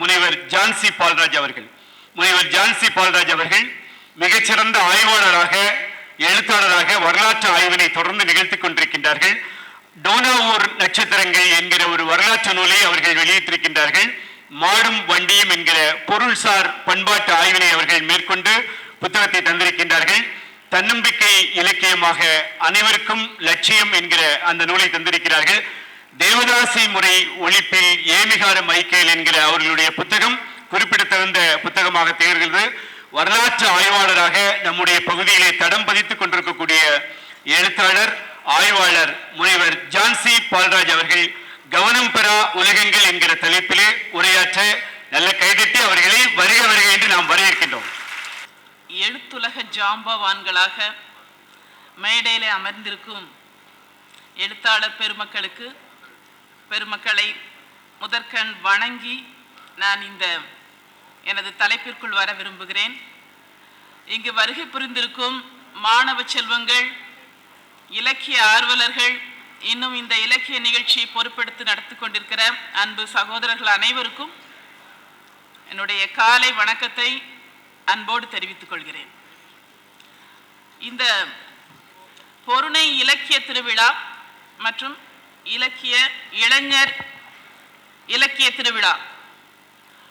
முனைவர் ஜான்சி பால்ராஜ் அவர்கள். முனைவர் ஜான்சி பால்ராஜ் அவர்கள் மிகச்சிறந்த ஆய்வாளராக எழுத்தாளராக வரலாற்று ஆய்வினை தொடர்ந்து நிகழ்த்திக் கொண்டிருக்கின்றார்கள். டோனாவூர் நட்சத்திரங்கள் என்கிற ஒரு வரலாற்று நூலை அவர்கள் வெளியிட்டிருக்கின்றார்கள். மாடும் வண்டியும் என்கிற பொருள்சார் பண்பாட்டு ஆய்வினை அவர்கள் மேற்கொண்டு புத்தகத்தை தந்திருக்கின்றார்கள். தன்னம்பிக்கை இலக்கியமாக அனைவருக்கும் லட்சியம் என்கிற அந்த நூலை தந்திருக்கிறார்கள். தேவதாசி முறை ஒழிப்பில் ஏமிகார மைக்கேல் என்கிற அவர்களுடைய புத்தகம் குறிப்பிடத்தகுந்த புத்தகமாக திகழ்கிறது. வரலாற்று ஆய்வாளராக நம்முடைய பகுதியிலே தடம் பதித்துக் கொண்டிருக்கக்கூடிய எழுத்தாளர் ஆய்வாளர் முனைவர் ஜான்சி பால்ராஜ் அவர்கள் கவனம் பெறா உலகங்கள் என்கிற தலைப்பிலே உரையாற்ற நல்ல கைதட்டி அவர்களை வருக வருக என்று நாம் வரவேற்கின்றோம். எழுத்துலக ஜாம்பவான்களாக மேடையிலே அமர்ந்திருக்கும் எழுத்தாளர் பெருமக்களுக்கு பெருமக்களை முதற்கண் வணங்கி நான் இந்த எனது தலைப்பிற்குள் வர விரும்புகிறேன். இங்கு வருகை புரிந்திருக்கும் மாணவ செல்வங்கள் இலக்கிய ஆர்வலர்கள் இன்னும் இந்த இலக்கிய நிகழ்ச்சியை பொறுப்பெடுத்து நடத்தி கொண்டிருக்கிற அன்பு சகோதரர்கள் அனைவருக்கும் என்னுடைய காலை வணக்கத்தை அன்போடு தெரிவித்துக் கொள்கிறேன். இந்த பொருணை இலக்கிய திருவிழா மற்றும் இலக்கிய இளைஞர் இலக்கிய திருவிழா.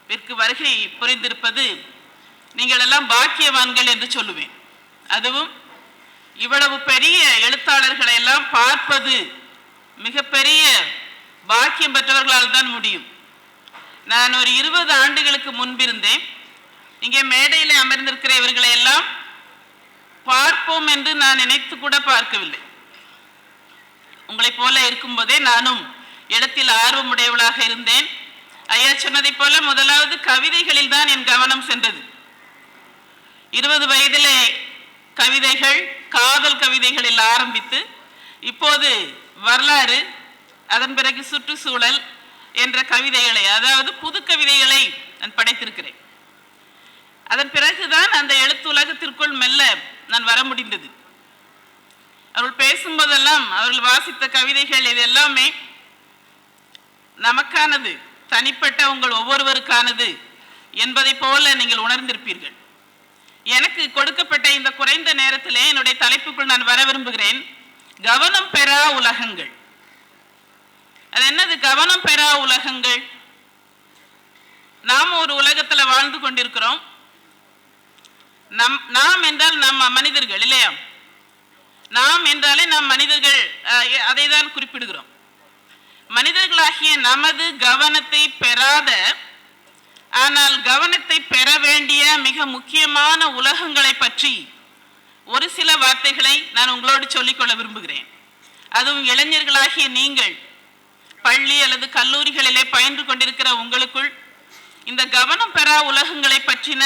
விற்கு வருகை புரிந்திருப்பது நீங்கள் எல்லாம் பாக்கியவான்கள் என்று சொல்லுவேன். அதுவும் இவ்வளவு பெரிய எழுத்தாளர்களை எல்லாம் பார்ப்பது மிகப்பெரிய பாக்கியம் பெற்றவர்களால் தான் முடியும். நான் ஒரு இருபது ஆண்டுகளுக்கு முன்பிருந்தேன். இங்கே மேடையில் அமர்ந்திருக்கிற இவர்களை எல்லாம் பார்ப்போம் என்று நான் நினைத்து கூட பார்க்கவில்லை. உங்களைப் போல இருக்கும்போதே நானும் இடத்தில் ஆர்வமுடையவளாக இருந்தேன். ஐயா சொன்னதைப் போல முதலாவது கவிதைகளில் தான் என் கவனம் சென்றது. இருபது வயதிலே கவிதைகள் காதல் கவிதைகளில் ஆரம்பித்து இப்போது வரலாறு அதன் பிறகு சுற்றுச்சூழல் என்ற கவிதைகளை அதாவது புது கவிதைகளை நான் படைத்திருக்கிறேன். அதன் பிறகுதான் அந்த எழுத்து உலகத்திற்குள் மெல்ல நான் வர முடிந்தது. அவர்கள் பேசும்போதெல்லாம் அவர்கள் வாசித்த கவிதைகள் இது எல்லாமே நமக்கானது தனிப்பட்ட உங்கள் ஒவ்வொருவருக்கானது என்பதை போல நீங்கள் உணர்ந்திருப்பீர்கள். எனக்கு கொடுக்கப்பட்ட இந்த குறைந்த நேரத்திலே என்னுடைய தலைப்புக்குள் நான் வர விரும்புகிறேன் கவனம் பெறா உலகங்கள். அது என்னது? கவனம் பெறா உலகங்கள். நாம் ஒரு உலகத்துல வாழ்ந்து கொண்டிருக்கிறோம். நம் நாம் என்றால் நம்ம மனிதர்கள் இல்லையா? நாம் என்றாலே நாம் மனிதர்கள் அதை தான் குறிப்பிடுகிறோம். மனிதர்களாகிய நமது கவனத்தை பெறாத ஆனால் கவனத்தை பெற வேண்டிய மிக முக்கியமான உலகங்களை பற்றி ஒரு சில வார்த்தைகளை நான் உங்களோடு சொல்லிக்கொள்ள விரும்புகிறேன். அதுவும் இளைஞர்களாகிய நீங்கள் பள்ளி அல்லது கல்லூரிகளிலே பயின்று கொண்டிருக்கிற உங்களுக்குள் இந்த கவனம் பெறா உலகங்களை பற்றின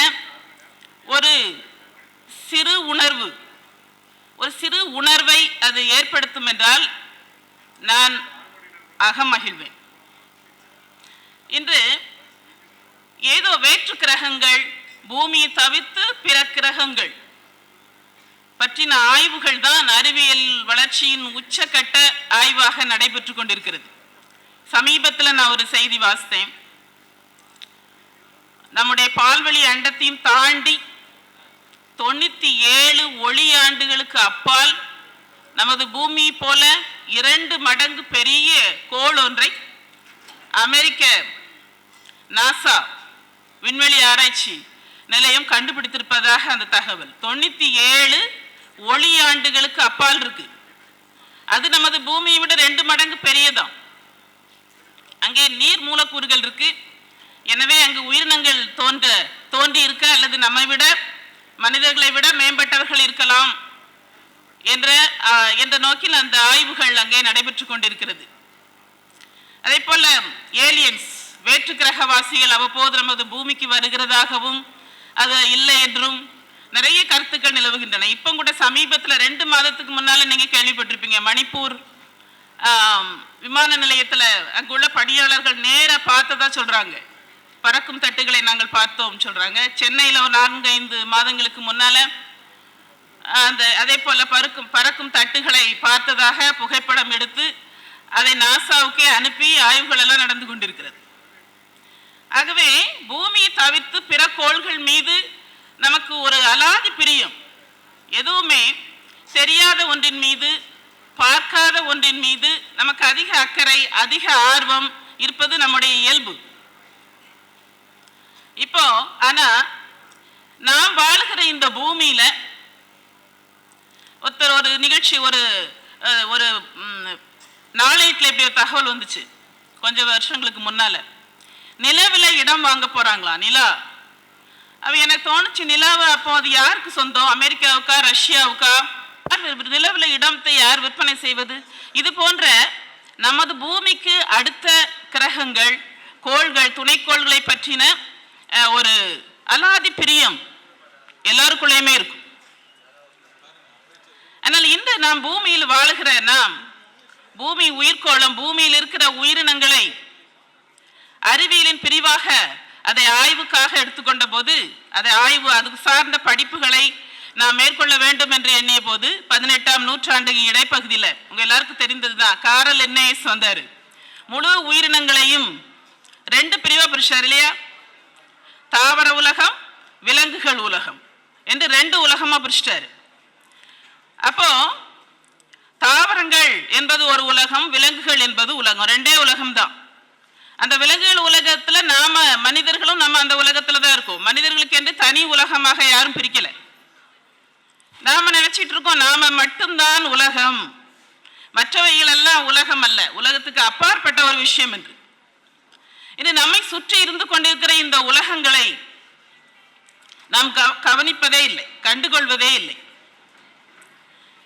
ஒரு சிறு உணர்வு ஒரு சிறு உணர்வை அது ஏற்படுத்தும் என்றால் நான் அகமகிழ்வேன். இன்று ஏதோ வேற்று கிரகங்கள் பூமியை தவிர்த்து பிற கிரகங்கள் பற்றின ஆய்வுகள் தான் அறிவியல் வளர்ச்சியின் உச்சக்கட்ட ஆய்வாக நடைபெற்று கொண்டிருக்கிறது. சமீபத்தில் நான் ஒரு செய்தி வாசித்தேன். நம்முடைய பால்வழி அண்டத்தையும் தாண்டி தொண்ணூத்தி ஏழு ஒளி ஆண்டுகளுக்கு அப்பால் நமது பூமி போல இரண்டு மடங்கு பெரிய கோள் ஒன்றை அமெரிக்க நாசா விண்வெளி ஆராய்ச்சி நிலையம் கண்டுபிடித்திருப்பதாக அந்த தகவல். தொண்ணூத்தி ஏழு ஒளி ஆண்டுகளுக்கு அப்பால் இருக்கு. அது நமது பூமியை விட ரெண்டு மடங்கு பெரியதான் அங்கே நீர் மூலக்கூறுகள் இருக்கு. எனவே அங்கு உயிரினங்கள் தோன்ற தோன்றி இருக்க அல்லது நம்மை விட மனிதர்களை விட மேம்பட்டவர்கள் இருக்கலாம் என்ற என்ற நோக்கில் அந்த ஆய்வுகள் அங்கே நடைபெற்று கொண்டிருக்கிறது. அதே போல ஏலியன்ஸ் வேற்று கிரகவாசிகள் அவ்வப்போது நமது பூமிக்கு வருகிறதாகவும் அது இல்லை என்றும் நிறைய கருத்துக்கள் நிலவுகின்றன. இப்போ கூட சமீபத்தில் ரெண்டு மாதத்துக்கு முன்னால் நீங்கள் கேள்விப்பட்டிருப்பீங்க. மணிப்பூர் விமான நிலையத்தில் அங்குள்ள பணியாளர்கள் நேராக பார்த்ததா சொல்கிறாங்க பறக்கும் தட்டுகளை நாங்கள் பார்த்தோம் சொல்கிறாங்க சென்னையில் ஒரு நான்கு ஐந்து மாதங்களுக்கு முன்னால் அந்த அதே போல் பறக்கும் பறக்கும் தட்டுகளை பார்த்ததாக புகைப்படம் எடுத்து அதை நாசாவுக்கே அனுப்பி ஆய்வுகளெல்லாம் நடந்து கொண்டிருக்கிறது. ஆகவே பூமியை தவிர்த்து பிற கோள்கள் மீது நமக்கு ஒரு அலாதி பிரியம். எதுவுமே தெரியாத ஒன்றின் மீது பார்க்காத ஒன்றின் மீது நமக்கு அதிக அக்கறை அதிக ஆர்வம் இருப்பது நம்முடைய இயல்பு. இப்போ ஆனா நாம் வாழ்கிற இந்த பூமியில ஒருத்தர் ஒரு நிகழ்ச்சி ஒரு ஒரு ம், இப்படி ஒரு தகவல் வந்துச்சு கொஞ்சம் வருஷங்களுக்கு முன்னால. நிலவில் இடம் வாங்க போறாங்களா? நிலா. அவ எனக்கு தோணுச்சு நிலாவை அப்போ அது யாருக்கு சொந்தம்? அமெரிக்காவுக்கா ரஷ்யாவுக்கா? நிலவில் இடத்தை யார் விற்பனை செய்வது? இது போன்ற நமது பூமிக்கு அடுத்த கிரகங்கள் கோள்கள் துணைக்கோள்களை பற்றின ஒரு அலாதி பிரியம் எல்லாருக்குள்ளேயுமே இருக்கும். ஆனால் இந்த நாம் பூமியில் வாழுகிற நாம் பூமி உயிர்கோளம் பூமியில் இருக்கிற உயிரினங்களை அறிவியலின் பிரிவாக அதை ஆய்வுக்காக எடுத்துக்கொண்ட போது அதை ஆய்வு அதுக்கு சார்ந்த படிப்புகளை நாம் மேற்கொள்ள வேண்டும் என்று எண்ணிய போது பதினெட்டாம் நூற்றாண்டு இடைப்பகுதியில் உங்க எல்லாருக்கும் தெரிந்ததுதான் காரல் என்ஏஎஸ் வந்தார். முழு உயிரினங்களையும் ரெண்டு பிரிவாக பிரிச்சார் இல்லையா? தாவர உலகம் விலங்குகள் உலகம் என்று ரெண்டு உலகமாக பிரிச்சிட்டாரு. அப்போ தாவரங்கள் என்பது ஒரு உலகம் விலங்குகள் என்பது உலகம். ரெண்டே உலகம்தான். அந்த விலங்குகள் உலகத்தில் நாம மனிதர்களும் நம்ம அந்த உலகத்தில் தான் இருக்கோம். மனிதர்களுக்கு என்று தனி உலகமாக யாரும் பிரிக்கலை. நாம நினைச்சிட்டு இருக்கோம் நாம மட்டும்தான் உலகம். மற்றவைகள் எல்லாம் உலகம் அல்ல. உலகத்துக்கு அப்பாற்பட்ட ஒரு விஷயம் என்று. இது நம்மை சுற்றி இருந்து கொண்டிருக்கிற இந்த உலகங்களை நாம் கவ- கவனிப்பதே இல்லை கண்டுகொள்வதே இல்லை.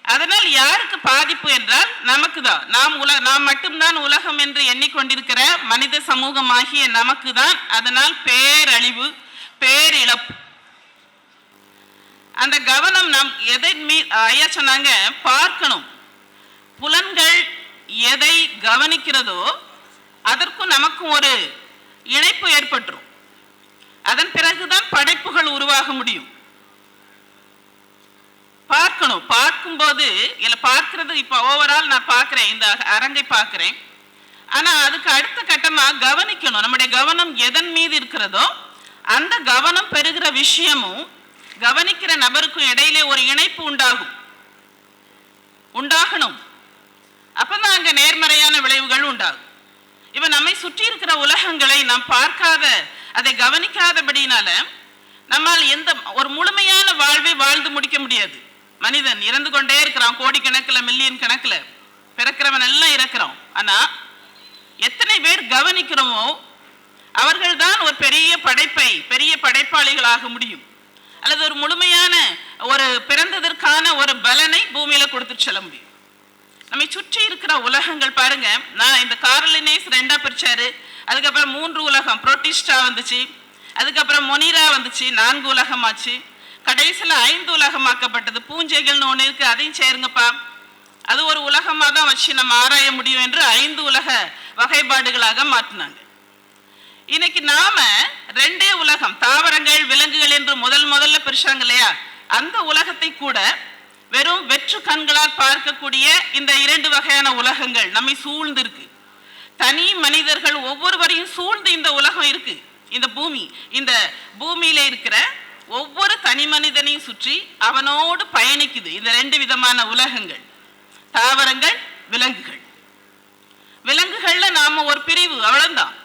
அதனால் யாருக்கு பாதிப்பு என்றால் நமக்கு தான் நாம் உல நாம் மட்டும்தான் உலகம் என்று எண்ணிக்கொண்டிருக்கிற மனித சமூகமாகிய நமக்கு தான் அதனால் பேரழிவு பேரிழப்பு. அந்த கவனம் நாம் எதை மீ ஐயா சொன்னாங்க பார்க்கணும். புலன்கள் எதை கவனிக்கிறதோ அதற்கும் நமக்கும் ஒரு இணைப்பு ஏற்பட்டுரும். அதன் பிறகுதான் படைப்புகள் உருவாக முடியும். பார்க்கணும். பார்க்கும்போது இல்லை பார்க்கறது இப்போ ஓவரால் நான் பார்க்குறேன் இந்த அரங்கை பார்க்குறேன். ஆனால் அதுக்கு அடுத்த கட்டமாக கவனிக்கணும். நம்முடைய கவனம் எதன் மீது இருக்கிறதோ அந்த கவனம் பெறுகிற விஷயமும் கவனிக்கிற நபருக்கும் இடையிலே ஒரு இணைப்பு உண்டாகும். உண்டாகணும். அப்பதான் அங்க நேர்மறையான விளைவுகள் உண்டாகும். இப்போ நம்மை சுற்றி இருக்கிற உலகங்களை நாம் பார்க்காத அதை கவனிக்காதபடினால நம்மால் எந்த ஒரு முழுமையான வாழ்வை வாழ்ந்து முடிக்க முடியாது. மனிதன் இறந்து கொண்டே இருக்கிறான் கோடிக்கணக்கில் மில்லியன் கணக்கில். பிறக்கிறவன் எல்லாம் இறக்குறான். ஆனால் எத்தனை பேர் கவனிக்கிறோமோ அவர்கள்தான் ஒரு பெரிய படைப்பை பெரிய படைப்பாளிகளாக முடியும். அல்லது ஒரு முழுமையான ஒரு பிறந்ததற்கான ஒரு பலனை பூமியில கொடுத்துட்டு செல்ல முடியும். நம்மை சுற்றி இருக்கிற உலகங்கள் பாருங்க. நான் இந்த காரலினேஸ் ரெண்டா பிரிச்சாரு. அதுக்கப்புறம் மூன்று உலகம் புரோட்டிஸ்டா வந்துச்சு. அதுக்கப்புறம் மொனிரா வந்துச்சு நான்கு உலகமாச்சு. கடைசியில் ஐந்து உலகமாக்கப்பட்டது. பூஞ்சைகள்னு ஒன்று இருக்குது அதையும் சேருங்கப்பா. அது ஒரு உலகமாக தான் வச்சு நம்ம ஆராய முடியும் என்று ஐந்து உலக வகைப்பாடுகளாக மாற்றினாங்க. இன்னைக்கு நாம ரெண்டே உலகம் தாவரங்கள் விலங்குகள் என்று முதல் முதல்ல பிரிச்சாங்க இல்லையா? அந்த உலகத்தை கூட வெறும் வெற்று கண்களால் பார்க்கக்கூடிய இந்த இரண்டு வகையான உலகங்கள் நம்மை சூழ்ந்திருக்கு. தனி மனிதர்கள் ஒவ்வொருவரையும் சூழ்ந்து இந்த உலகம் இருக்கு. இந்த பூமி இந்த பூமியில இருக்கிற ஒவ்வொரு தனி மனிதனையும் சுற்றி அவனோடு பயணிக்குது இந்த ரெண்டு விதமான உலகங்கள். தாவரங்கள் விலங்குகள். விலங்குகள்ல நாம ஒரு பிரிவு அவ்வளவுதான்.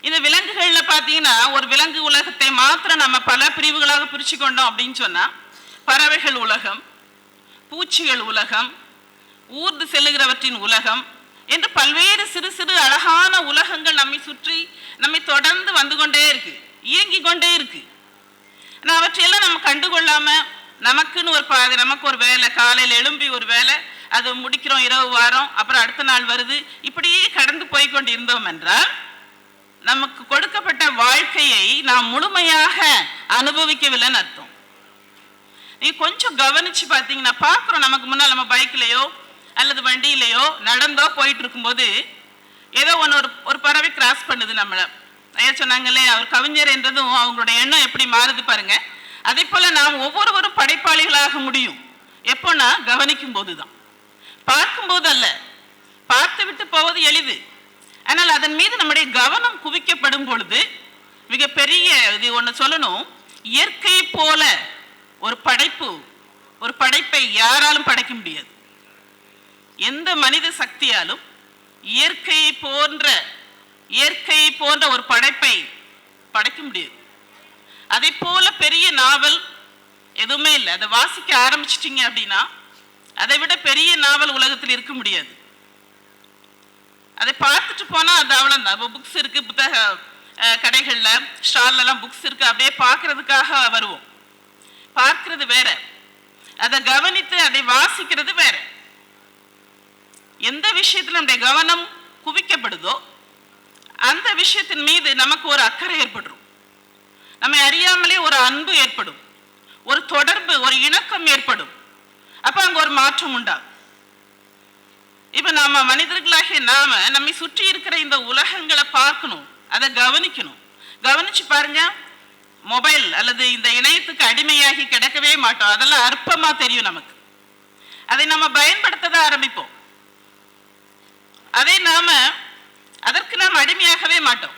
இந்த விலங்குகள்ல பாத்தீங்கன்னா ஒரு விலங்கு உலகத்தை மாத்திரம் நம்ம பல பிரிவுகளாக பிரிச்சு கொண்டோம் அப்படின்னு சொன்னா பறவைகள் உலகம் பூச்சிகள் உலகம் ஊர்ந்து செல்லுகிறவற்றின் உலகம் என்று பல்வேறு சிறு சிறு அழகான உலகங்கள் நம்மை சுற்றி நம்மை தொடர்ந்து வந்து கொண்டே இருக்கு இயங்கி கொண்டே இருக்கு. ஆனால் அவற்றையெல்லாம் நம்ம கண்டுகொள்ளாம நமக்குன்னு ஒரு பாதை நமக்கு ஒரு வேலை காலையில் எழும்பி ஒரு வேலை அது முடிக்கிறோம் இரவு வாரம் அப்புறம் அடுத்த நாள் வருது இப்படியே கடந்து போய் கொண்டு இருந்தோம் என்றால் நமக்கு கொடுக்கப்பட்ட வாழ்க்கையை நாம் முழுமையாக அனுபவிக்கவில்லைன்னு அர்த்தம். நீ கொஞ்சம் கவனிச்சு பார்த்தீங்கன்னா பார்க்குறோம் நமக்கு முன்னால் நம்ம பைக்லேயோ அல்லது வண்டியிலையோ நடந்தோ போயிட்டு இருக்கும்போது ஏதோ ஒன்று ஒரு ஒரு பறவை கிராஸ் பண்ணுது நம்மளை. ஐயா சொன்னாங்களே அவர் கவிஞர் என்றதும் அவங்களோட எண்ணம் எப்படி மாறுது பாருங்க. அதே போல நாம் ஒவ்வொருவரும் படைப்பாளிகளாக முடியும். எப்போன்னா கவனிக்கும் போது தான் பார்க்கும்போது அல்ல. பார்த்து விட்டு போவது எளிது. ஆனால் அதன் மீது நம்முடைய கவனம் குவிக்கப்படும் பொழுது மிகப்பெரிய இது ஒன்று சொல்லணும் இயற்கை போல ஒரு படைப்பு ஒரு படைப்பை யாராலும் படைக்க முடியாது. எந்த மனித சக்தியாலும் இயற்கையை போன்ற இயற்கையை போன்ற ஒரு படைப்பை படைக்க முடியாது. அதே போல பெரிய நாவல் எதுவுமே இல்லை. அதை வாசிக்க ஆரம்பிச்சிட்டிங்க அப்படின்னா அதை விட பெரிய நாவல் உலகத்தில் இருக்க முடியாது. அதை பார்த்துட்டு போனால் அது அவ்வளோதான் இப்போ புக்ஸ் இருக்குது புத்தக கடைகளில் ஸ்டால்லலாம் புக்ஸ் இருக்குது அப்படியே பார்க்கறதுக்காக வருவோம். பார்க்கிறது வேற. அதை கவனித்து அதை வாசிக்கிறது வேற. எந்த விஷயத்துல நம்முடைய கவனம் குவிக்கப்படுதோ அந்த விஷயத்தின் மீது நமக்கு ஒரு அக்கறை ஏற்படும். நம்மை அறியாமலே ஒரு அன்பு ஏற்படும். ஒரு தொடர்பு ஒரு இணக்கம் ஏற்படும். அப்ப அங்க ஒரு மாற்றம் உண்டாகும். இப்ப நாம மனிதர்களாகிய நாம நம்மை சுற்றி இருக்கிற இந்த உலகங்களை பார்க்கணும். அதை கவனிக்கணும். கவனிச்சு பாருங்க மொபைல் அல்லது இந்த இணையத்துக்கு அடிமையாகி கிடக்கவே மாட்டோம். அதெல்லாம் அற்பமா தெரியும் நமக்கு. அதை நம்ம பயன்படுத்த தான் ஆரம்பிப்போம். அதை நாம அதற்கு நாம் அடிமையாகவே மாட்டோம்.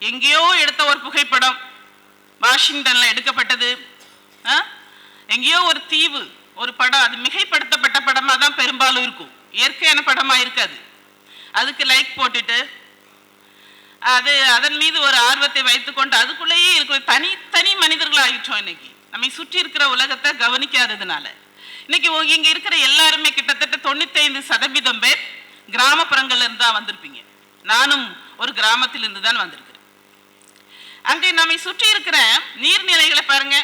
எங்கேயோ எடுத்த ஒரு புகைப்படம் வாஷிங்டன்ல எடுக்கப்பட்டது ஆ? எங்கேயோ ஒரு தீவு ஒரு படம் அது மிகைப்படுத்தப்பட்ட படமா தான் பெரும்பாலும் இருக்கும். இயற்கையான படமா இருக்காது. அதுக்கு லைக் போட்டுட்டு அது அதன் மீது ஒரு ஆர்வத்தை வைத்துக்கொண்டு அதுக்குள்ளேயே இருக்கிற தனித்தனி மனிதர்கள் ஆகிட்டோம் இன்னைக்கு. நம்மை சுற்றி இருக்கிற உலகத்தை கவனிக்காததுனால. இன்னைக்கு இங்கே இங்க இருக்கிற எல்லாருமே கிட்டத்தட்ட தொண்ணூத்தைந்து சதவீதம் பேர் கிராமப்புறங்கள்ல இருந்து தான் வந்திருப்பீங்க. நானும் ஒரு கிராமத்திலிருந்து தான் வந்திருக்கிறேன். அங்கே நம்மை சுற்றி இருக்கிற நீர்நிலைகளை பாருங்க.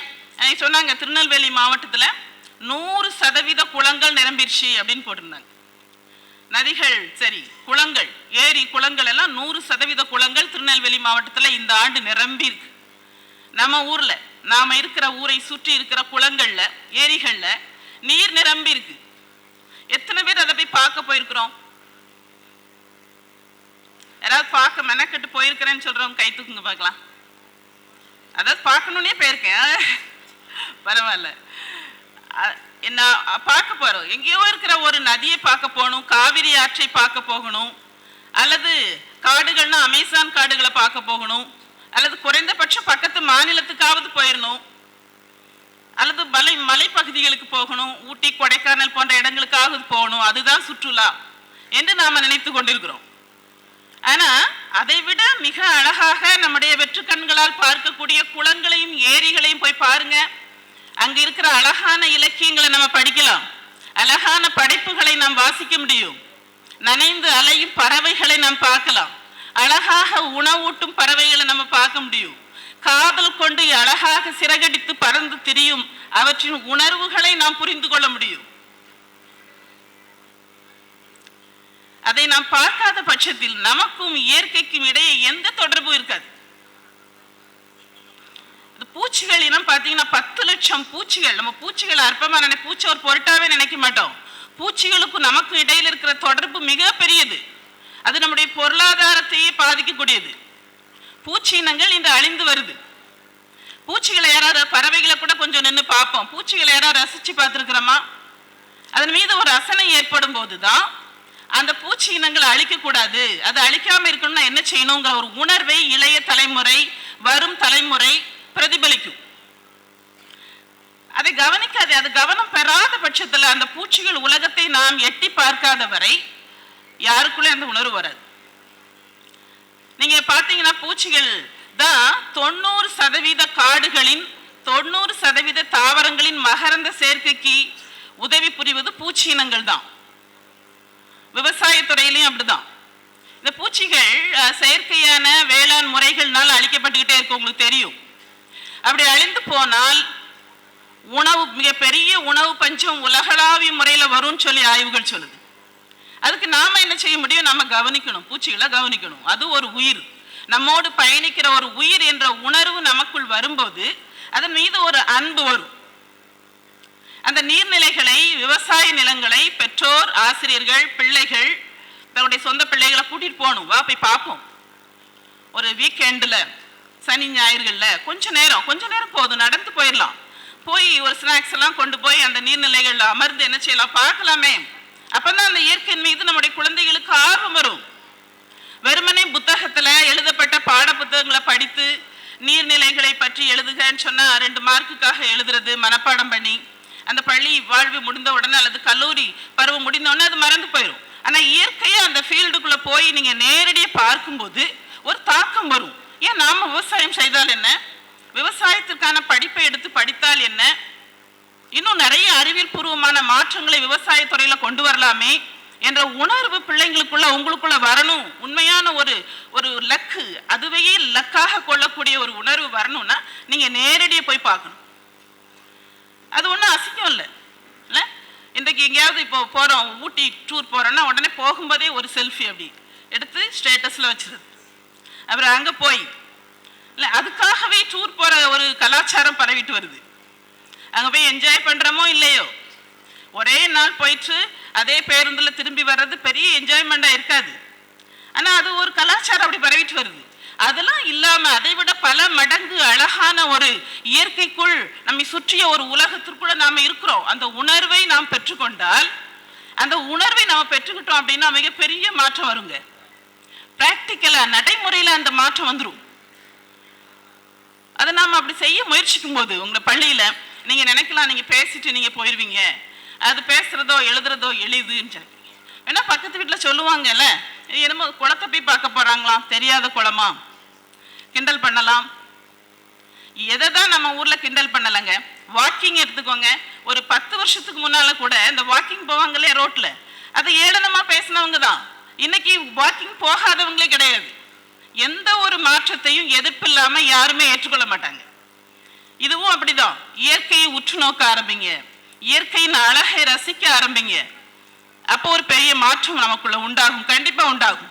சொன்னாங்க திருநெல்வேலி மாவட்டத்துல நூறு சதவீத குளங்கள் நிரம்பிடுச்சு அப்படின்னு போட்டிருந்தாங்க. நதிகள் சரி குளங்கள் ஏரி குளங்கள் எல்லாம் நூறு சதவீத குளங்கள் திருநெல்வேலி மாவட்டத்துல இந்த ஆண்டு நிரம்பி இருக்கு. நம்ம ஊர்ல நாம இருக்கிற ஊரை சுற்றி இருக்கிற குளங்கள்ல ஏரிகள்ல நீர் நிரம்பி இருக்கு. எத்தனை பேர் அதை போய் பார்க்க போயிருக்கிறோம்? யாராவது பார்க்க மெனக்கெட்டு போயிருக்கிறேன்னு சொல்றவங்க கை தூக்குங்க பார்க்கலாம். அதாவது பார்க்கணுன்னே போயிருக்கேன். பரவாயில்ல. நான் என்ன பார்க்க போகிறோம் எங்கேயோ இருக்கிற ஒரு நதியை பார்க்க போகணும் காவிரி ஆற்றை பார்க்க போகணும் அல்லது காடுகள்னா அமேசான் காடுகளை பார்க்க போகணும் அல்லது குறைந்தபட்சம் பக்கத்து மாநிலத்துக்காவது போயிடணும் அல்லது மலை மலைப்பகுதிகளுக்கு போகணும் ஊட்டி கொடைக்கானல் போன்ற இடங்களுக்காவது போகணும் அதுதான் சுற்றுலா என்று நாம் நினைத்து கொண்டிருக்கிறோம். ஆனால் அதை விட மிக அழகாக நம்முடைய வெற்று கண்களால் பார்க்கக்கூடிய குளங்களையும் ஏரிகளையும் போய் பாருங்கள் அங்க இருக்கிற அழகான இலக்கியங்களை நம்ம படிக்கலாம். அழகான படைப்புகளை நாம் வாசிக்க முடியும். நனைந்து அலையும் பறவைகளை நாம் பார்க்கலாம். அழகாக உணவூட்டும் பறவைகளை நம்ம பார்க்க முடியும். காதல் கொண்டு அழகாக சிறகடித்து பறந்து திரியும் அவற்றின் உணர்வுகளை நாம் புரிந்து கொள்ள முடியும். அதை நாம் பார்க்காத பட்சத்தில் நமக்கும் இயற்கைக்கும் இடையே எந்த தொடர்பும் இருக்காது. பூச்சிகள் இனம் பார்த்தீங்கன்னா பத்து லட்சம் பூச்சிகள். நம்ம பூச்சிகள் அற்பமாக நினை பூச்சி ஒரு பொருட்டாவே நினைக்க மாட்டோம். பூச்சிகளுக்கும் நமக்கும் இடையில் இருக்கிற தொடர்பு மிக பெரியது. அது நம்முடைய பொருளாதாரத்தையே பாதிக்கக்கூடியது. பூச்சி இனங்கள் இன்று அழிந்து வருது. பூச்சிகளை யாராவது பறவைகளை கூட கொஞ்சம் நின்று பார்ப்போம். பூச்சிகளை யாராவது ரசித்து பார்த்துருக்குறோமா? அதன் மீது ஒரு ரசனை ஏற்படும் போது தான் அந்த பூச்சி இனங்களை அழிக்கக்கூடாது. அது அழிக்காமல் இருக்கணும்னா என்ன செய்யணுங்கிற ஒரு உணர்வை இளைய தலைமுறை வரும் தலைமுறை பிரதிபலிக்கும். அதை கவனிக்காது அது கவனம் பெறாத பட்சத்துல அந்த பூச்சிகள் உலகத்தை நாம் எட்டி பார்க்காத வரை யாருக்குள்ளே அந்த உணர்வு வராது. நீங்க பார்த்தீங்கன்னா பூச்சிகள் தான் தொண்ணூறு சதவீத காடுகளின் தொண்ணூறு சதவீத தாவரங்களின் மகரந்த சேர்க்கைக்கு உதவி புரிவது பூச்சி இனங்கள் தான். விவசாயத்துறையிலையும் அப்படிதான். இந்த பூச்சிகள் செயற்கையான வேளாண் முறைகள்னால அழிக்கப்பட்டுக்கிட்டே இருக்கு உங்களுக்கு தெரியும். அப்படி அழிந்து போனால் உணவு மிகப்பெரிய உணவு பஞ்சம் உலகளாவிய முறையில் வரும்னு சொல்லி ஆய்வுகள் சொல்லுது. அதுக்கு நாம என்ன செய்ய முடியும்? நம்ம கவனிக்கணும். பூச்சிகளை கவனிக்கணும். அது ஒரு உயிர். நம்மோடு பயணிக்கிற ஒரு உயிர் என்ற உணர்வு நமக்குள் வரும்போது அதன் மீது ஒரு அன்பு வரும். அந்த நீர்நிலைகளை விவசாய நிலங்களை பெற்றோர் ஆசிரியர்கள் பிள்ளைகள் தன்னுடைய சொந்த பிள்ளைகளை கூட்டிகிட்டு போகணும். வா போய் பார்ப்போம். ஒரு வீக்கெண்டில் சனி ஞாயிறுகளில் கொஞ்ச நேரம் கொஞ்ச நேரம் போதும் நடந்து போயிடலாம். போய் ஒரு ஸ்நாக்ஸ் எல்லாம் கொண்டு போய் அந்த நீர்நிலைகளில் அமர்ந்து என்ன செய்யலாம்? பார்க்கலாமே. அப்பதான் அந்த இயற்கையின் மீது நம்முடைய குழந்தைகளுக்கு ஆர்வம் வரும். வெறுமனே புத்தகத்துல எழுதப்பட்ட பாட புத்தகங்களை படித்து நீர்நிலைகளை பற்றி எழுதுகன்னு சொன்னால் ரெண்டு மார்க்குக்காக எழுதுறது மனப்பாடம் பண்ணி அந்த பள்ளி வாழ்வு முடிந்த உடனே அல்லது கல்லூரி பருவம் முடிந்த உடனே அது மறந்து போயிடும் ஆனால் இயற்கையாக அந்த ஃபீல்டுக்குள்ளே போய் நீங்கள் நேரடியாக பார்க்கும்போது ஒரு தாக்கம் வரும். ஏன் நாம் விவசாயம் செய்தால் என்ன? விவசாயத்திற்கான படிப்பை எடுத்து படித்தால் என்ன? இன்னும் நிறைய அறிவியல் பூர்வமான மாற்றங்களை விவசாயத்துறையில் கொண்டு வரலாமே என்ற உணர்வு பிள்ளைங்களுக்குள்ள உங்களுக்குள்ள வரணும். உண்மையான ஒரு ஒரு லக்கு அதுவே லக்காக கொள்ளக்கூடிய ஒரு உணர்வு வரணும்னா நீங்க நேரடியாக போய் பார்க்கணும். அது ஒன்றும் அசிங்கம் இல்லை. இல்லை? இன்றைக்கு எங்கேயாவது இப்போ போகிறோம் ஊட்டி டூர் போகிறோன்னா உடனே போகும்போதே ஒரு செல்ஃபி அப்படி எடுத்து ஸ்டேட்டஸில் வச்சுருது. அப்புறம் அங்கே போய் இல்லை அதுக்காகவே டூர் போகிற ஒரு கலாச்சாரம் பரவிட்டு வருது. அங்கே போய் என்ஜாய் பண்ணுறோமோ இல்லையோ? ஒரே நாள் போயிட்டு அதே பேருந்தில் திரும்பி வர்றது பெரிய என்ஜாய்மெண்ட்டாக இருக்காது. ஆனால் அது ஒரு கலாச்சாரம் அப்படி பரவிட்டு வருது. அதெல்லாம் இல்லாமல் அதை விட பல மடங்கு அழகான ஒரு இயற்கைக்குள் நம்மை சுற்றிய ஒரு உலகத்திற்குள்ள நாம் இருக்கிறோம். அந்த உணர்வை நாம் பெற்றுக்கொண்டால் அந்த உணர்வை நாம் பெற்றுக்கிட்டோம் அப்படின்னா மிகப்பெரிய மாற்றம் வருங்க. ப்ராக்டிக்கலாக நடைமுறையில் அந்த மாற்றம் வந்துடும் அதை நாம் அப்படி செய்ய முயற்சிக்கும் போது உங்களை பள்ளியில் நீங்கள் நினைக்கலாம் நீங்கள் பேசிட்டு நீங்கள் போயிடுவீங்க அது பேசுகிறதோ எழுதுறதோ எளிதுன்னு சொல்லி ஏன்னா பக்கத்து வீட்டில் சொல்லுவாங்கல்ல என்னமோ குளத்தை போய் பார்க்க போகிறாங்களாம் தெரியாத குளமா? கிண்டல் பண்ணலாம். எதை தான் நம்ம ஊரில் கிண்டல் பண்ணலைங்க? வாக்கிங் எடுத்துக்கோங்க. ஒரு பத்து வருஷத்துக்கு முன்னால் கூட இந்த வாக்கிங் போவாங்களே ரோட்டில் அதை ஏளனமாக பேசினவங்க தான். இன்னைக்கு வாக்கிங் போகாதவங்களே கிடையாது. எந்த ஒரு மாற்றத்தையும் எதிர்ப்பில்லாம யாருமே ஏற்றுக்கொள்ள மாட்டாங்க. இதுவும் அப்படிதான். இயற்கையை உற்று நோக்க ஆரம்பிங்க. இயற்கையின் அழகை ரசிக்க ஆரம்பிங்க. அப்போ ஒரு பெரிய மாற்றம் நமக்குள்ள உண்டாகும். கண்டிப்பா உண்டாகும்.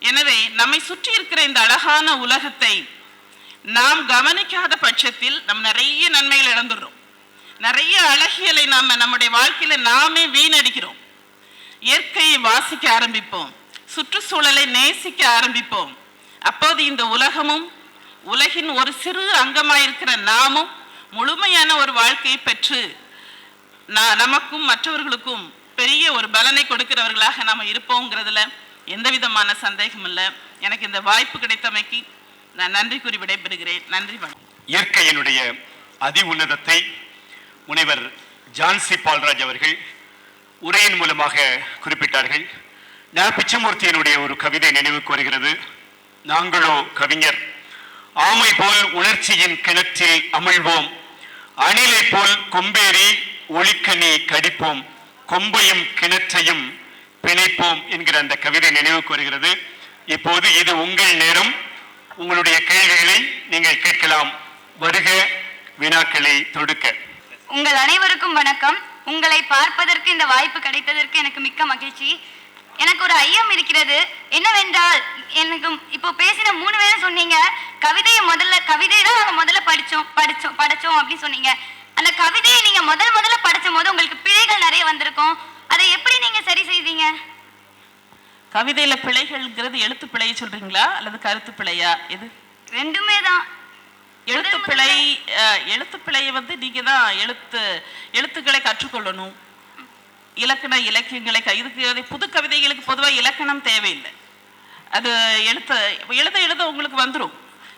எனவே நம்மை சுற்றி இருக்கிற இந்த அழகான உலகத்தை நாம் கவனிக்காத பட்சத்தில் நம் நிறைய நன்மைகள் இழந்துடுறோம். நிறைய அழகியலை நாம நம்முடைய வாழ்க்கையில நாமே வீணடிக்கிறோம். இயற்கையை வாசிக்க ஆரம்பிப்போம். சுற்றுச்சூழலை நேசிக்க ஆரம்பிப்போம். அப்போது இந்த உலகமும் உலகின் ஒரு சிறு அங்கமாயிருக்கிற நாமும் முழுமையான ஒரு வாழ்க்கையை பெற்று நான் நமக்கும் மற்றவர்களுக்கும் பெரிய ஒரு பலனை கொடுக்கிறவர்களாக நாம் இருப்போங்கிறதுல எந்த விதமான சந்தேகம் இல்லை. எனக்கு இந்த வாய்ப்பு கிடைத்தமைக்கு நான் நன்றி கூறி விடைபெறுகிறேன். நன்றி வணக்கம். இயற்கையினுடைய அதி உன்னதத்தை முனைவர் ஜான்சி பால்ராஜ் அவர்கள் உரையின் மூலமாக குறிப்பிட்டார்கள். ந. பிச்சமூர்த்தியினுடைய ஒரு கவிதை நினைவுக்கு வருகிறது நாங்களோ கவிஞர் ஆமை போல் உணர்ச்சியின் கிணற்றில் அமிழ்வோம். அணிலை போல் கொம்பேறி ஒளிக்கனி கடிப்போம். கொம்பையும் கிணற்றையும் பிணைப்போம் என்கிற அந்த கவிதை நினைவுக்கு வருகிறது இப்போது இது உங்கள் நேரம். உங்களுடைய கேள்விகளை நீங்கள் கேட்கலாம். வருக வினாக்களை தொடுக்க. உங்கள் அனைவருக்கும் வணக்கம். உங்களை பார்ப்பதற்கு இந்த வாய்ப்பு கிடைத்ததற்கு எனக்கு மிக்க மகிழ்ச்சி. எனக்கு ஒரு ஐயம் இருக்கிறது. என்னவென்றால் எனக்கு இப்போ பேசின மூணு பேரும் சொன்னீங்க. கவிதையை முதல்ல கவிதை தான் முதல்ல படிச்சோம் படிச்சோம் படிச்சோம் அப்படின்னு சொன்னீங்க. அந்த கவிதையை நீங்க முதல் முதல்ல படிச்ச போது உங்களுக்கு பிழைகள் நிறைய வந்திருக்கும். அதை எப்படி நீங்க சரி செய்தீங்க? கவிதையில பிழைகள்ங்கிறது எழுத்து பிழையை சொல்றீங்களா? அல்லது கருத்து பிழையா? எது? ரெண்டுமே தான். எழுத்துப்பிழை எழுத்துப்பிழையை அஹ், எழுத்து பிழையை வந்து நீங்க தான் எழுத்து எழுத்துக்களை கற்றுக்கொள்ளணும். இலக்கண இலக்கியங்களை இதுக்கு அது புது கவிதைகளுக்கு பொதுவாக இலக்கணம் தேவையில்லை. அது எழுத்த எழுத எழுத உங்களுக்கு வந்துடும்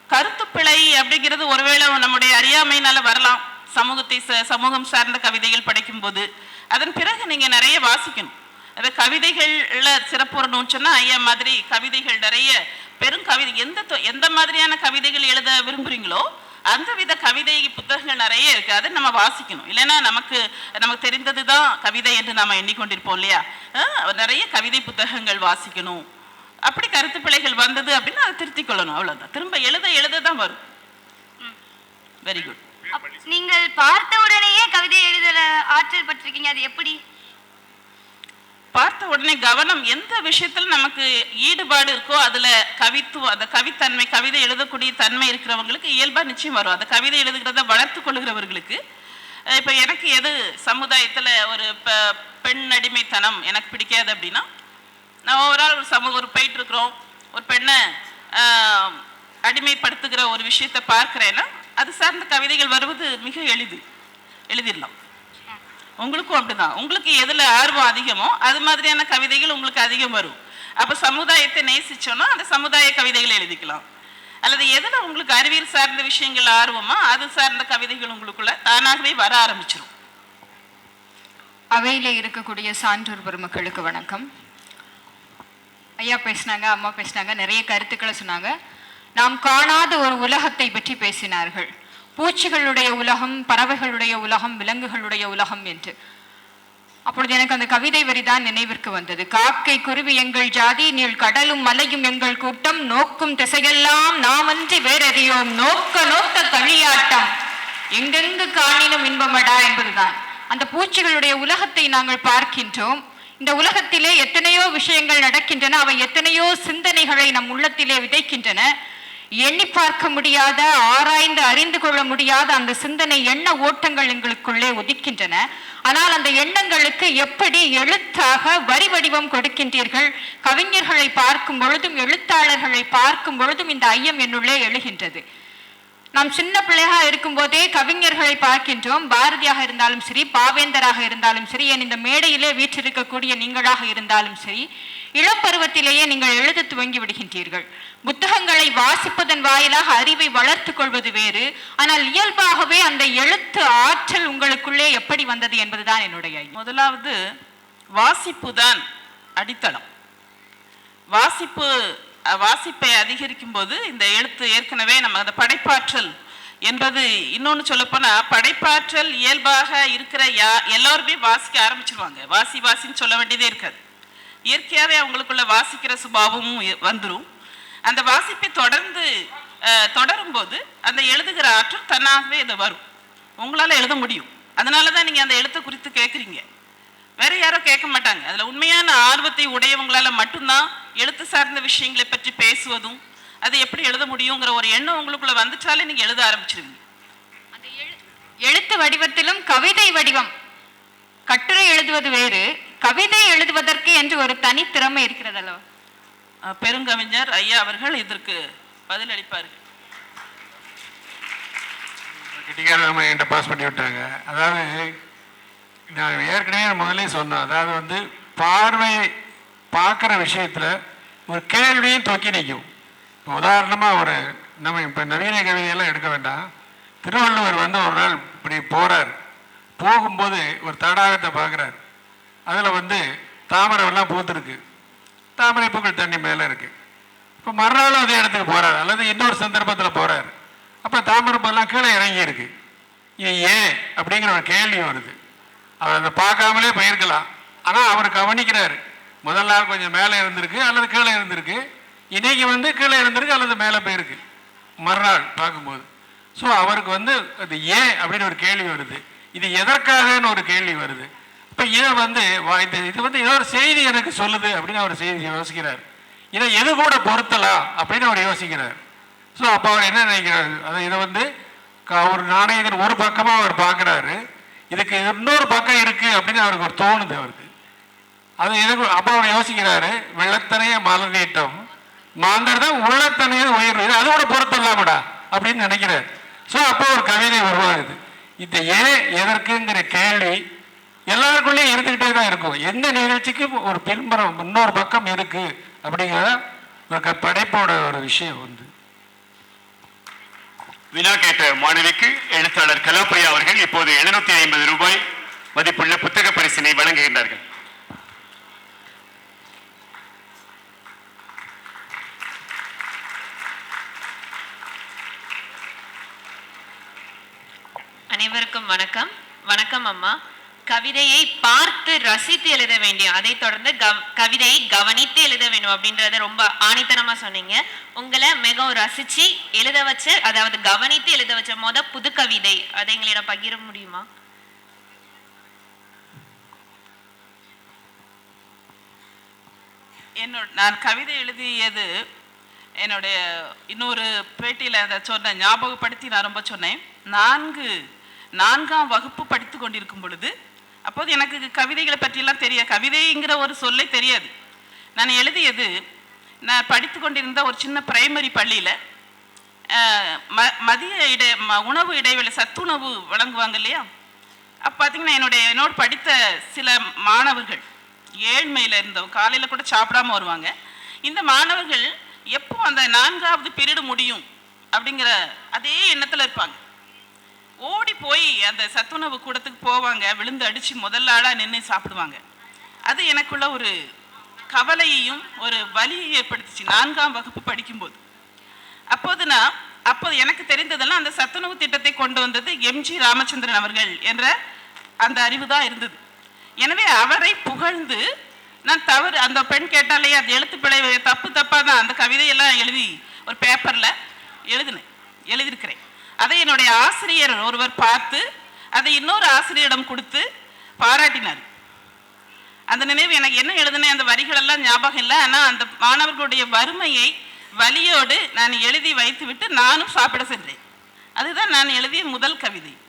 கருத்து பிழை அப்படிங்கிறது ஒருவேளை நம்முடைய அறியாமையினால வரலாம். சமூகத்தை ச- சமூகம் சார்ந்த கவிதைகள் படிக்கும்போது. அதன் பிறகு நீங்க நிறைய வாசிக்கணும். அந்த கவிதைகள்ல சிறப்புறணும்னு சொன்னால் சொன்னா ஐயா மாதிரி கவிதைகள் நிறைய பெரும் கவிதை எந்த தொ- எந்த மாதிரியான கவிதைகள் எழுத விரும்புறீங்களோ அந்த வித கவிதை புத்தகங்கள் நிறைய இருக்கு. அதை நம்ம வாசிக்கணும். இல்லைன்னா நமக்கு நமக்கு தெரிந்தது தான் கவிதை என்று நாம எண்ணிக்கொண்டிருப்போம் இல்லையா? நிறைய கவிதை புத்தகங்கள் வாசிக்கணும். அப்படி கருத்து பிழைகள் வந்தது அப்படின்னா அதை திருத்திக் கொள்ளணும். அவ்வளவுதான். திரும்ப எழுத எழுத தான் வரும் வெரி குட் நீங்கள் பார்த்த உடனேயே கவிதை எழுதுற ஆற்றல் பட்டிருக்கீங்க. அது எப்படி? பார்த்த உடனே கவனம் எந்த விஷயத்தில் நமக்கு ஈடுபாடு இருக்கோ அதில் கவித்துவம் அந்த கவித்தன்மை கவிதை எழுதக்கூடிய தன்மை இருக்கிறவங்களுக்கு இயல்பாக நிச்சயம் வரும். அந்த கவிதை எழுதுகிறத வளர்த்து கொள்கிறவர்களுக்கு இப்போ எனக்கு எது சமுதாயத்தில் ஒரு இப்போ பெண் அடிமைத்தனம் எனக்கு பிடிக்காது அப்படின்னா நான் ஓவரால் ஒரு சமூக ஒரு போயிட்டுருக்குறோம் ஒரு பெண்ணை அடிமைப்படுத்துகிற ஒரு விஷயத்தை பார்க்குறேன்னா அது சார்ந்த கவிதைகள் வருவது மிக எளிது எழுதிடலாம் உங்களுக்கும் அப்படிதான். உங்களுக்கு எதில் ஆர்வம் அதிகமோ அது மாதிரியான கவிதைகள் உங்களுக்கு அதிகம் வரும். அப்போ சமுதாயத்தை நேசிச்சோன்னா அந்த சமுதாய கவிதைகளை எழுதிக்கலாம். அல்லது எதில் உங்களுக்கு அறிவியல் சார்ந்த விஷயங்கள் ஆர்வமோ அது சார்ந்த கவிதைகள் உங்களுக்குள்ள தானாகவே வர ஆரம்பிச்சிடும் அவையில் இருக்கக்கூடிய சான்றோர் பெருமக்களுக்கு வணக்கம். ஐயா பேசினாங்க அம்மா பேசினாங்க நிறைய கருத்துக்களை சொன்னாங்க. நாம் காணாத ஒரு உலகத்தை பற்றி பேசினார்கள். பூச்சிகளுடைய உலகம் பறவைகளுடைய உலகம் விலங்குகளுடைய உலகம் என்று. அப்பொழுது எனக்கு அந்த கவிதை வரிதான் நினைவிற்கு வந்தது. காக்கை குருவி எங்கள் ஜாதி நீள் கடலும் மலையும் எங்கள் கூட்டம் நோக்கும் திசையெல்லாம் நாமன்றி வேறறியோம். நோக்க நோக்க தழியாட்டம். எங்கெங்கு காணினும் இன்பமடா என்பதுதான். அந்த பூச்சிகளுடைய உலகத்தை நாங்கள் பார்க்கின்றோம். இந்த உலகத்திலே எத்தனையோ விஷயங்கள் நடக்கின்றன. அவை எத்தனையோ சிந்தனைகளை நம் உள்ளத்திலே விதைக்கின்றன. எண்ணி பார்க்க முடியாத ஆராய்ந்து அறிந்து கொள்ள முடியாத அந்த சிந்தனை எண்ண ஓட்டங்கள் எங்களுக்குள்ளே உதிக்கின்றன. ஆனால் அந்த எண்ணங்களுக்கு எப்படி எழுத்தாக வரி வடிவம் கொடுக்கின்றீர்கள்? கவிஞர்களை பார்க்கும் பொழுதும் எழுத்தாளர்களை பார்க்கும் பொழுதும் இந்த ஐயம் என்னுள்ளே எழுகின்றது. நாம் சின்ன பிள்ளையாக இருக்கும்போதே கவிஞர்களை பார்க்கின்றோம். பாரதியாக இருந்தாலும் சரி பாவேந்தராக இருந்தாலும் சரி ஏன் இந்த மேடையிலே வீற்றிருக்கக்கூடிய நீங்களாக இருந்தாலும் சரி இளப்பருவத்திலேயே நீங்கள் எழுத துவங்கி விடுகின்றீர்கள். புத்தகங்களை வாசிப்பதன் வாயிலாக அறிவை வளர்த்துக் கொள்வது வேறு. ஆனால் இயல்பாகவே அந்த எழுத்து ஆற்றல் உங்களுக்குள்ளே எப்படி வந்தது என்பதுதான் என்னுடைய முதலாவது வாசிப்பு தான் அடித்தளம். வாசிப்பு வாசிப்பை அதிகரிக்கும் போது இந்த எழுத்து ஏற்கனவே நம்ம அந்த படைப்பாற்றல் என்பது இன்னொன்று சொல்லப்போனால் படைப்பாற்றல் இயல்பாக இருக்கிற யா எல்லோருமே வாசிக்க ஆரம்பிச்சிருவாங்க. வாசி வாசின்னு சொல்ல வேண்டியதே இருக்காது. இயற்கையாகவே அவங்களுக்குள்ள வாசிக்கிற சுபாவமும் வந்துடும் அந்த வாசிப்பை தொடர்ந்து தொடரும்போது அந்த எழுதுகிற ஆற்றல் தன்னாகவே இது வரும். உங்களால் எழுத முடியும். அதனால தான் நீங்கள் அந்த எழுத்தை குறித்து கேட்குறீங்க வேற யாரோ கேட்க மாட்டாங்க. அதில் உண்மையான ஆர்வத்தை உடையவங்களால மட்டும்தான் எழுத்து சார்ந்த விஷயங்களை பற்றி பேசுவதும் அது எப்படி எழுத முடியுங்கிற ஒரு எண்ணம் உங்களுக்குள்ள வந்துட்டாலே நீங்கள் எழுத ஆரம்பிச்சிருவீங்க. அந்த எழு- எழுத்து வடிவத்திலும் கவிதை வடிவம். கட்டுரை எழுதுவது வேறு கவிதை எழுதுவதற்கு என்று ஒரு தனி திறமை இருக்கிறது அல்லவா பெருங்கவிஞர் ஐயா அவர்கள் இதற்கு பதில் அளிப்பார்கள் கிட்டிக்காரமாக என்கிட்ட பாஸ் பண்ணி விட்டாங்க. அதாவது நான் ஏற்கனவே முதல்ல சொன்னேன். அதாவது வந்து பார்வை பார்க்குற விஷயத்தில் ஒரு கேள்வியும் தொக்கி நிற்கும். இப்போ உதாரணமாக ஒரு நம்ம இப்போ நவீன கவிதையெல்லாம் எடுக்க வேண்டாம். திருவள்ளுவர் வந்து ஒரு நாள் இப்படி போகிறார் போகும்போது ஒரு தடாகத்தை பார்க்குறாரு. அதில் வந்து தாமரைலாம் பூத்துருக்கு. தாமரை பூக்கள் தண்ணி மேலே இருக்குது இப்போ மறுநாளும் அதே இடத்துக்கு போகிறார் அல்லது இன்னொரு சந்தர்ப்பத்தில் போகிறார் அப்போ தாமரை பூலாம் கீழே இறங்கியிருக்கு இது ஏன் அப்படிங்கிற ஒரு கேள்வி வருது. அவர் அதை பார்க்காமலே போயிருக்கலாம். ஆனால் அவர் கவனிக்கிறார். முதல் நாள் கொஞ்சம் மேலே இருந்திருக்கு அல்லது கீழே இருந்திருக்கு. இன்றைக்கி வந்து கீழே இருந்திருக்கு அல்லது மேலே போயிருக்கு. மறுநாள் பார்க்கும்போது. ஸோ அவருக்கு வந்து அது ஏன் அப்படின்னு ஒரு கேள்வி வருது. இது எதற்காகன்னு ஒரு கேள்வி வருது. இப்போ இதை வந்து வா- இந்த இது வந்து ஏதோ ஒரு செய்தி எனக்கு சொல்லுது அப்படின்னு அவர் செய்தி யோசிக்கிறார். இதை எது கூட பொருத்தலாம் அப்படின்னு அவர் யோசிக்கிறார். ஸோ அப்போ அவர் என்ன நினைக்கிறாரு? அதை இதை வந்து ஒரு நாணயத்தின் ஒரு பக்கமாக அவர் பார்க்குறாரு இதுக்கு இன்னொரு பக்கம் இருக்குது அப்படின்னு அவருக்கு ஒரு தோணுது அவருக்கு. அது எதுக்கு அப்போ அவர் யோசிக்கிறாரு வெள்ளத்தனைய மலர் நீட்டம் மாந்தர் தான் உள்ளத்தனைய உயர்வு இது அதோட பொருத்தலாமடா? அப்படின்னு நினைக்கிறார். ஸோ அப்போ ஒரு கவிதை உருவாகுது. இந்த ஏன் எதற்குங்கிற கேள்வி எல்லாருக்குள்ளேயும் இருந்துக்கிட்டே தான் இருக்கும். எந்த நிகழ்ச்சிக்கும் ஒரு பின்புறம் இன்னொரு பக்கம் இருக்கு ஒரு க- படைப்போட ஒரு விஷயம் வந்து வினா கேட்ட மாணவிக்கு எழுத்தாளர் கலாப்பிரியா அவர்கள் இப்போது எழுநூத்தி ஐம்பது ரூபாய் மதிப்புள்ள புத்தக பரிசினை வழங்குகின்றார்கள். அனைவருக்கும் வணக்கம். வணக்கம் அம்மா. கவிதையை பார்த்து ரசித்து எழுத வேண்டிய அதை தொடர்ந்து கவ கவிதையை கவனித்து எழுத வேண்டும் அப்படின்றத ரொம்ப ஆணித்தனமா சொன்னீங்க. உங்களை மிகவும் ரசிச்சு எழுத வச்ச அதாவது கவனித்து எழுத வச்ச மொத புது கவிதை அதை எங்களிடம் பகிர முடியுமா? என்னோட நான் கவிதை எழுதியது என்னுடைய இன்னொரு பேட்டியில் அதை சொன்னேன் ஞாபகப்படுத்தி நான் ரொம்ப சொன்னேன். நான்கு நான்காம் வகுப்பு படித்து கொண்டிருக்கும் பொழுது அப்போது எனக்கு கவிதைகளை பற்றியெல்லாம் தெரிய கவிதைங்கிற ஒரு சொல்லே தெரியாது. நான் எழுதியது நான் படித்து கொண்டிருந்த ஒரு சின்ன பிரைமரி பள்ளியில் ம மதிய இடை ம- உணவு இடைவேளை சத்துணவு வழங்குவாங்க இல்லையா? அப்போ பார்த்தீங்கன்னா என்னுடைய என்னோடு படித்த சில மாணவர்கள் ஏழ்மையில் இருந்தவங்க காலையில் கூட சாப்பிடாம வருவாங்க. இந்த மாணவர்கள் எப்போ அந்த நான்காவது பீரியடு முடியும் அப்படிங்கிற அதே எண்ணத்தில் இருப்பாங்க. ஓடி போய் அந்த சத்துணவு கூடத்துக்கு போவாங்க. விழுந்து அடித்து முதல் ஆளாக நின்று சாப்பிடுவாங்க. அது எனக்குள்ள ஒரு கவலையையும் ஒரு வலியை ஏற்படுத்துச்சு நான்காம் வகுப்பு படிக்கும்போது. அப்போது நான் அப்போது எனக்கு தெரிந்ததெல்லாம் அந்த சத்துணவு திட்டத்தை கொண்டு வந்தது எம்ஜி ராமச்சந்திரன் அவர்கள் என்ற அந்த அறிவு தான் இருந்தது. எனவே அவரை புகழ்ந்து நான் தவறு அந்த பெண் கேட்டாலே அது எழுத்து பிழை தப்பு தப்பாக தான் அந்த கவிதையெல்லாம் எழுதி ஒரு பேப்பரில் எழுதினேன் எழுதியிருக்கிறேன். அதை என்னுடைய ஆசிரியர் ஒருவர் பார்த்து அதை இன்னொரு ஆசிரியரிடம் கொடுத்து பாராட்டினார். அந்த நினைவு எனக்கு என்ன எழுதினேன் அந்த வரிகளெல்லாம் ஞாபகம் இல்லை. ஆனால் அந்த மாணவர்களுடைய வறுமையை வலியோடு நான் எழுதி வைத்துவிட்டு நானும் சாப்பிட சென்றேன். அதுதான் நான் எழுதிய முதல் கவிதை.